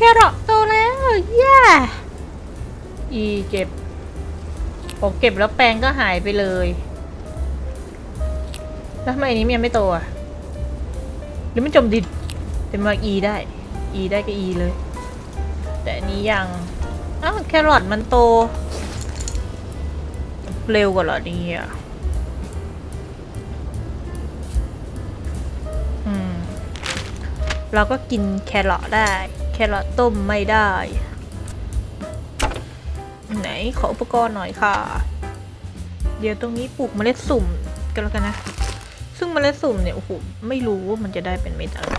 แครอทโตแล้วเย้อีเก็บพอเก็บแล้วแปลงก็หายไปเลย แล้วทำไมอันนี้มันยังไม่โตอะหรือมันจมดินแต่มาอีได้ อีได้ก็อีเลย แต่อันนี้ยังอ้าวแครอทมันโต เร็วกว่าเหรอเนี่ยอืมเราก็กินแครอทได้ ครอทต้มไม่ได้ ไหนขออุปกรณ์หน่อยค่ะ เดี๋ยวตรงนี้ปลูกเมล็ดสุ่มกันแล้วกันนะ ซึ่งเมล็ดสุ่มเนี่ยโอ้โหไม่รู้ว่ามันจะได้เป็นเม็ดอะไร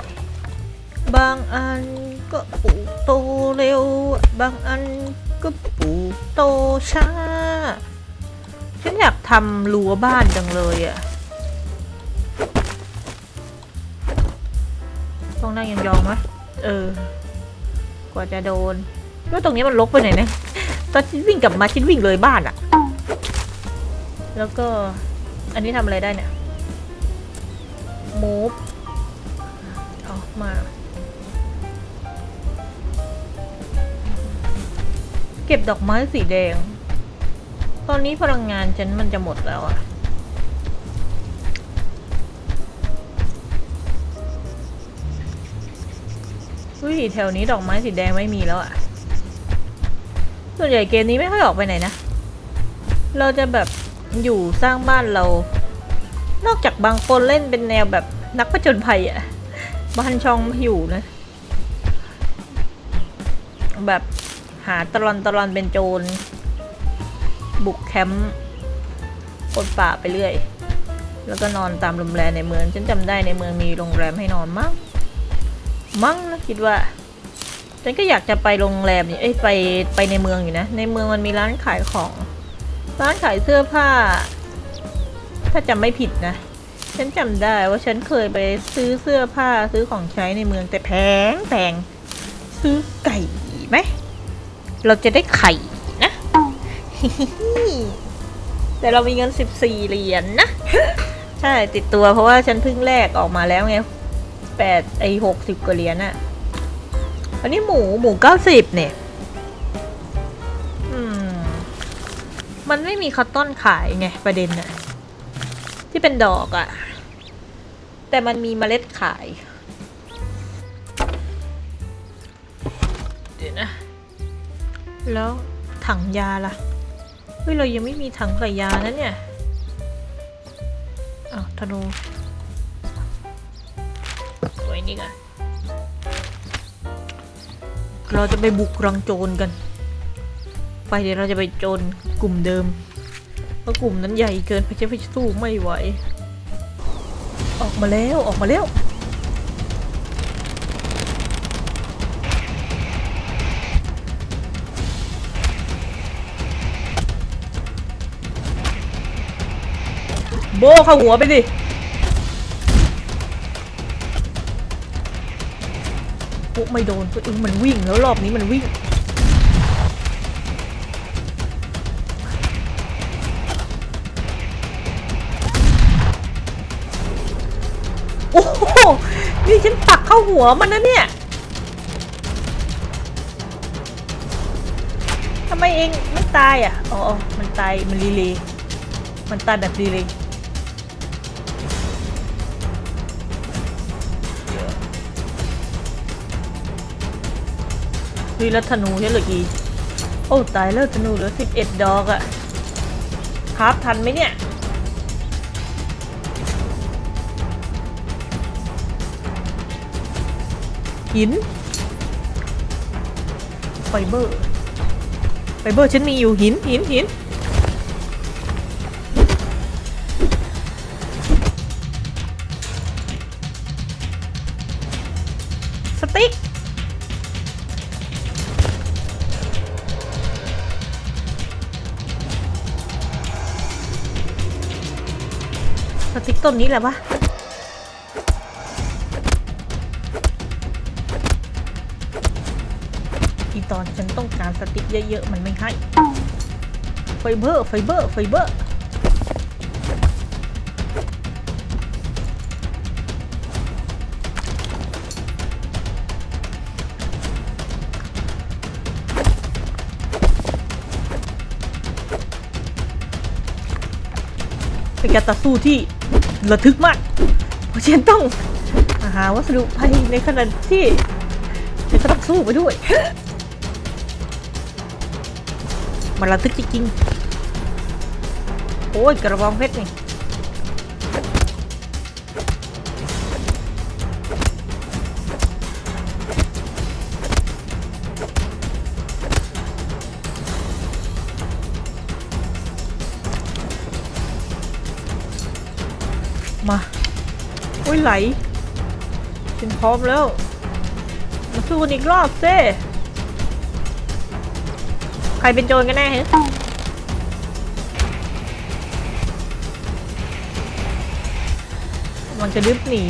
บางอันก็ปลูกโตเร็ว บางอันก็ปลูกโตช้า ฉันอยากทำรั้วบ้านจังเลยอะต้องนั่งยองๆไหมเออ กว่าจะโดนแล้วตรงนี้มันลกไปไหนเนี่ยตอนฉันวิ่งกลับมาฉันวิ่งเลยบ้านอะแล้วก็อันนี้ทำอะไรได้เนี่ยมูฟออกมา เก็บดอกไม้สีแดง ตอนนี้พลังงานฉันมันจะหมดแล้วอะ อุ้ยแถวนี้ดอกไม้สีแดงไม่มีแล้วอะส่วนใหญ่เกมนี้ไม่ค่อยออกไปไหนนะ เราจะแบบอยู่สร้างบ้านเรา นอกจากบางคนเล่นเป็นแนวแบบนักผจญภัยอะบ้านช่องอยู่นะ แบบหาตลอนตลอนเป็นโจร บุกแคมป์คนป่าไปเรื่อย แล้วก็นอนตามโรงแรมในเมือง ฉันจำได้ในเมืองมีโรงแรมให้นอนมั้ง มั้งนะคิดว่า ฉันก็อยากจะไปโรงแรมนี่เอ้ยไปไปในเมืองอยู่นะ ในเมืองมันมีร้านขายของ ร้านขายเสื้อผ้า ถ้าจำไม่ผิดนะ ฉันจำได้ว่าฉันเคยไปซื้อเสื้อผ้าซื้อของใช้ในเมืองแต่แพงแพงซื้อไก่ไหม เราจะได้ไข่นะ แต่เรามีเงินสิบสี่เหรียญนนะ ใช่ติดตัวเพราะว่าฉันเพิ่งแลกออกมาแล้วไง แปดไอหกสิบกว่าเหรียญอะอันนี้หมูหมูเก้าสิบเนี่ยอืมมันไม่มีคอตตอนขายไงประเด็นอะที่เป็นดอกอะแต่มันมีเมล็ดขาย เดี๋ยวนะ แล้วถังยาล่ะ เฮ้ย เรายังไม่มีถังใส่ยานะเนี่ยอ้าวธนู ไว้นี่กันเราจะไปบุกรังโจรกัน ไปเดี๋ยวเราจะไปโจรกลุ่มเดิม เพราะกลุ่มนั้นใหญ่เกินไปจะไปสู้ไม่ไหว ออกมาแล้วออกมาแล้วโบเข้าหัวไปดิ ไม่โดนตัวเองมันวิ่งแล้วรอบนี้มันวิ่ง โอ้โห นี่ฉันปักเข้าหัวมันนะเนี่ยทำไมเองไม่ตายอะอ๋ออ๋อ มันตาย มันรีเลย์ มันตายแบบรีเลย์ เฮ้ยแล้วธนูฉันเหลือกี่โอ้ตายแล้วธนูเหลือสิบเอ็ดดอกอะครับทันไหมเนี่ยหินไฟเบอร์ไฟเบอร์ฉันมีอยู่หินหินหิน ติ๊กต้นนี้แหละวะอีตอนฉันต้องการสติกเยอะๆ มันไม่ให้ ไฟเบอร์ ไฟเบอร์ ไฟเบอร์ไป็นกาต่อสู้ที่ ระทึกมากเพราะฉันต้องหาวัสดุภายในขณะที่ฉันก็ต้องสู้ไปด้วย มันระทึกจริงๆโอ้ยกระบองเพชรนี่ มาอุ้ยไหลฉันพร้อมแล้ว มาสู้กันอีกรอบเซ่ใครเป็นโจรกันแน่ฮะมันจะดึบหนี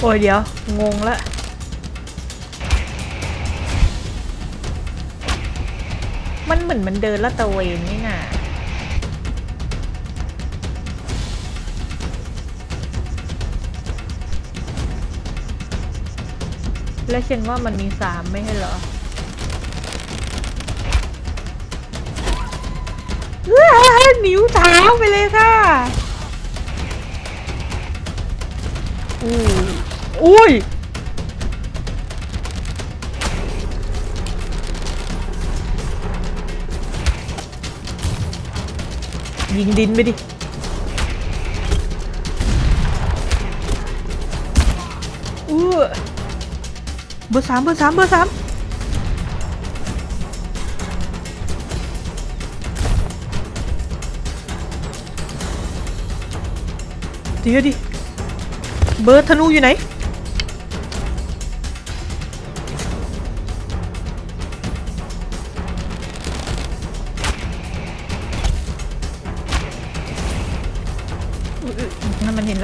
โอ้ยเดี๋ยว งงละ มันเหมือนมันเดินละตะเวนนี่น่ะแล้วฉันว่ามันมีสามไม่ใช่เหรอว้าวนิ้วเท้าไปเลยค่ะ อู้อุ้ย ยิงดินไปดิ อู้เบอร์สามเบอร์สามเบอร์สามเดี๋ยวดิ เบอร์ธนูอยู่ไหน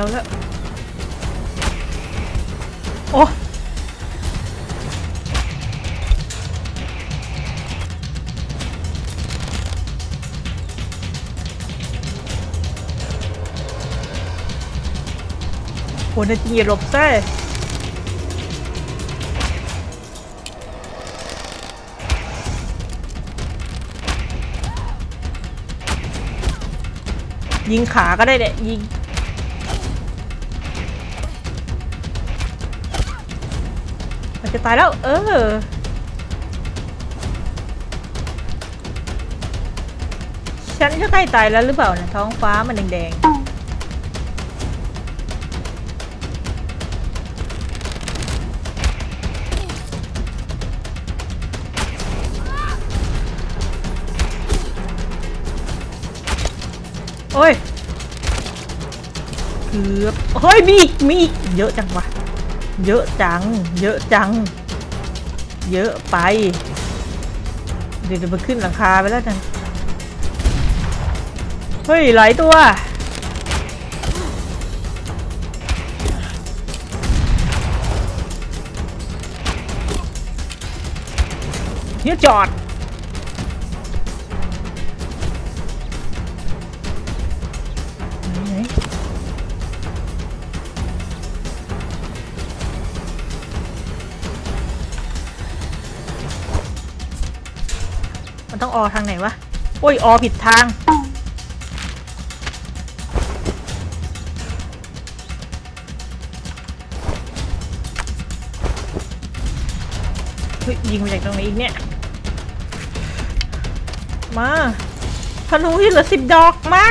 เราแล้วโอ้โหนาทีหลบแซ่ยิงขาก็ได้เนี่ยยิง จะตายแล้ว เออ ฉันจะใกล้ตายแล้วหรือเปล่านะท้องฟ้ามันแดงๆ โอ้ย เกือบเฮ้ย มีอีก มีอีก เยอะจังวะ เยอะจัง เยอะจัง เยอะไป เดี๋ยวมันขึ้นหลังคาไปแล้วจังเฮ้ยหลายตัว เฮียจอด อออทางไหนวะ โอ้ยออผิดทาง เฮ้ยยิงมาจากตรงไหนอีกเนี่ย มาธนูที่เหลือสิบดอกมา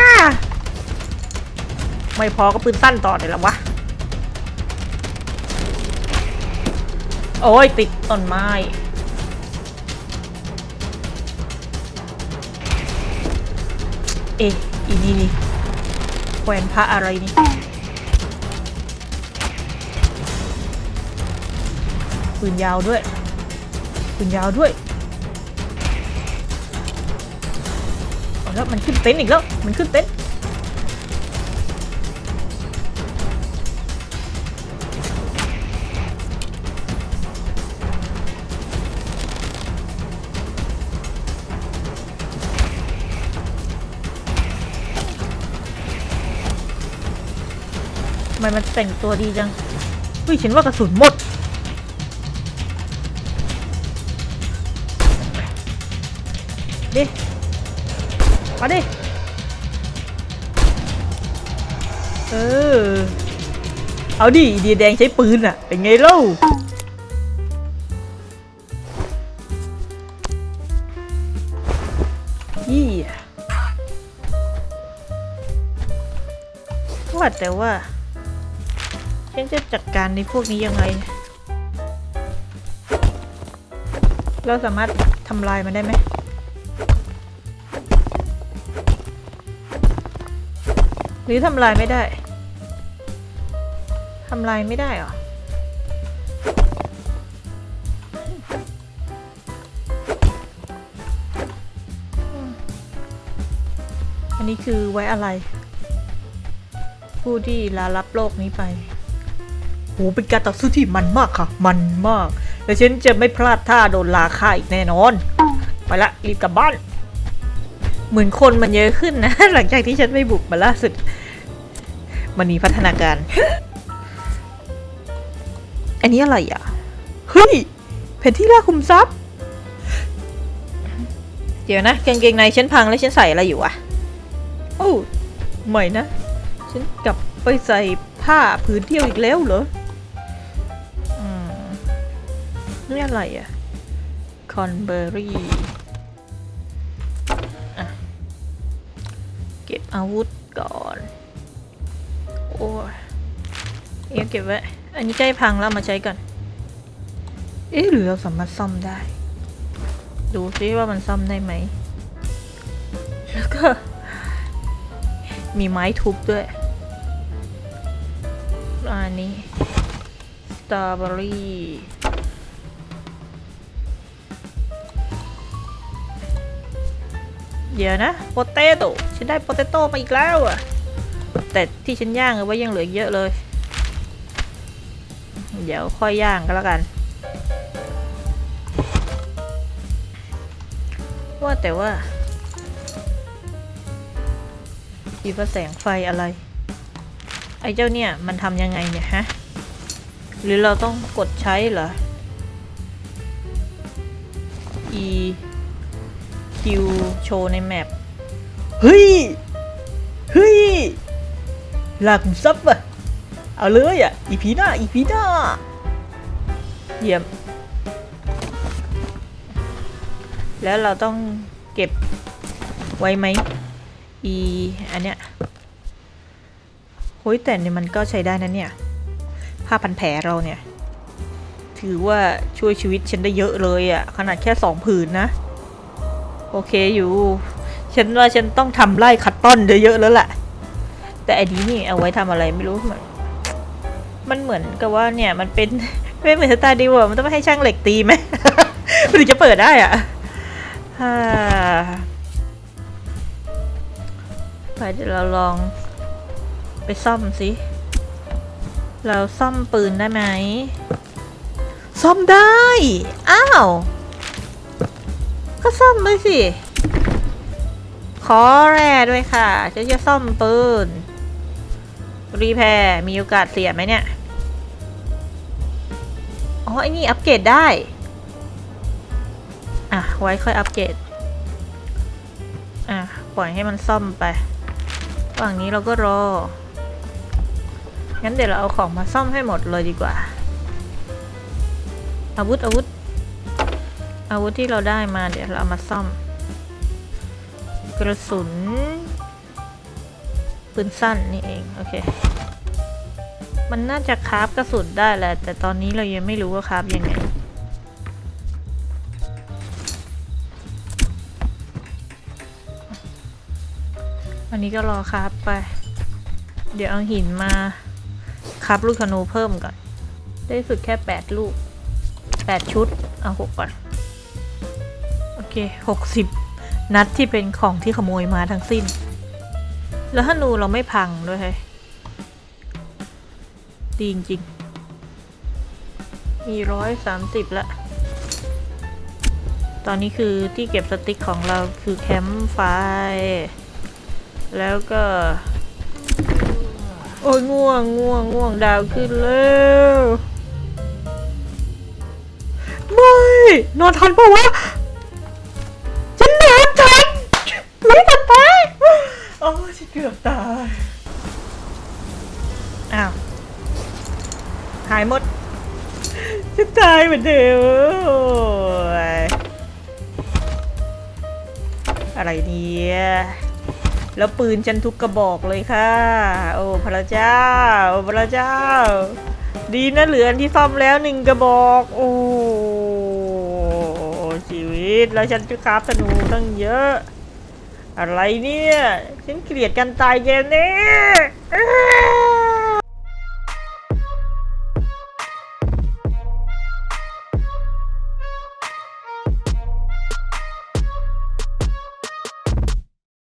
ไม่พอก็ปืนสั้นต่อเลยละวะ โอ้ยติดต้นไม้ เอ๊ะอีนี่นี่แขวนพระอะไรนี่ปืนยาวด้วยปืนยาวด้วยแล้วมันขึ้นเต็นท์อีกแล้ว มันขึ้นเต็นท์ำไมมันแต่งตัวดีจังอุ้ยฉันว่ากระสุนหมด ดิมาดิ เออ เอาดิดีแดงใช้ปืนอะเป็นไงเล่ายี่ว่าแต่ว่า ฉันจะจัดการในพวกนี้ยังไง เราสามารถทำลายมันได้ไหมหรือทำลายไม่ได้ ทำลายไม่ได้เหรอ อันนี้คือไว้อะไร ผู้ที่ลารับโลกนี้ไป โหเป็นการต่อสู้ที่มันมากค่ะ มันมาก แล้วฉันจะไม่พลาดท่าโดนลาฆ่าอีกแน่นอน ไปละรีบกลับบ้าน เหมือนคนมันเยอะขึ้นนะ หลังจากที่ฉันไปบุกมาล่าสุด มันมีพัฒนาการ อันนี้อะไรอะ เฮ้ยแผนที่ล่าคุมทรัพย์ เดี๋ยวนะกางเกงในฉันพังแล้วฉันใส่อะไรอยู่อะ โอ้ไม่นะ ฉันกลับไปใส่ผ้าผืนเดียวอีกแล้วเหรอ นี่อะไรอะคอนเบอรี่อะเก็บอาวุธก่อน โอ้ยเดี๋ยวเก็บไว้ อันนี้ใกล้พังแล้วมาใช้ก่อนเอ๊ะหรือเราสามารถซ่อมได้ ดูซิว่ามันซ่อมได้ไหม แล้วก็ มีไม้ทุบด้วย อันนี้สตรอเบอรี่ เดี๋ยวนะโปเตโต้ฉันได้โปเตโต้มาอีกแล้วอะแต่ที่ฉันย่างเอาไว้ยังเหลือเยอะเลย เดี๋ยวค่อยย่างก็แล้วกัน ว่าแต่ว่าอีประแสงไฟอะไร ไอ้เจ้าเนี่ย มันทำยังไงเนี่ยฮะ หรือเราต้องกดใช้เหรอ E Q โชว์ในแมปเฮ้ยเฮ้ยลากคุมทรัพย์อะเอาเลยอะอีพีหน้าอีพีหน้าเยี่ยม แล้วเราต้องเก็บไว้ไหมอีอันเนี้ยโฮ้ยแต่เนี่ยมันก็ใช้ได้นะเนี่ยผ้าพันแผลเราเนี่ย ถือว่าช่วยชีวิตฉันได้เยอะเลยอะ่ะขนาดแค่สองผืนนะ โอเคอยู่ ฉันว่าฉันต้องทำไร่คัตตอนเยอะๆแล้วแหละ แต่อันนี้นี่เอาไว้ทำอะไรไม่รู้มันมันเหมือนกับว่าเนี่ยมันเป็นไม่เหมือนสตาร์ดิวอะมันต้องให้ช่างเหล็กตีไหมมันถึงจะเปิดได้อะฮ่าไปเดี๋ยวเราลองไปซ่อมสิ เราซ่อมปืนได้ไหม ซ่อมได้ อ้าว ก็ซ่อมไปสิ ขอแร่ด้วยค่ะฉันจะซ่อมปืน รีแพร์มีโอกาสเสียไหมเนี่ย อ๋อไอ้นี่อัปเกรดได้ อะ ไว้ค่อยอัปเกรด อะ ปล่อยให้มันซ่อมไปฝั่งนี้เราก็รอ งั้นเดี๋ยวเราเอาของมาซ่อมให้หมดเลยดีกว่า อาวุธอาวุธ อาวุธที่เราได้มาเดี๋ยวเราเอามาซ่อม กระสุนปืนสั้นนี่เองโอเค มันน่าจะคราฟกระสุนได้แหละ แต่ตอนนี้เรายังไม่รู้ว่าคราฟยังไงอันนี้ก็รอคราฟไป เดี๋ยวเอาหินมาคราฟลูกธนูเพิ่มก่อน ได้สุดแค่แปดลูกแปดชุด เอาหกก่อน เคหกสิบนัดที่เป็นของที่ขโมยมาทั้งสิ้น แล้วธนูเราไม่พังด้วยเฮ้ยดีจริงๆมีร้อยสามสิบละ ตอนนี้คือที่เก็บสติ๊กของเราคือแคมป์ไฟ แล้วก็ โอ้ยง่วงง่วงง่วงดาวขึ้นแล้วไม่นอนทันปะวะ โอ้ฉันเกือบตาย อ้าว หายหมด ฉันตายเหมือนเดิมอะไรเนี่ยแล้วปืนฉันทุกกระบอกเลยค่ะ โอ้พระเจ้าโอ้พระเจ้า ดีนะเหลืออันที่ซ่อมแล้วหนึ่งกระบอก โอ้ชีวิตแล้วฉันจะคราบธนูตั้งเยอะ อะไรเนี่ย ฉันเกลียดกันตายเกมนี้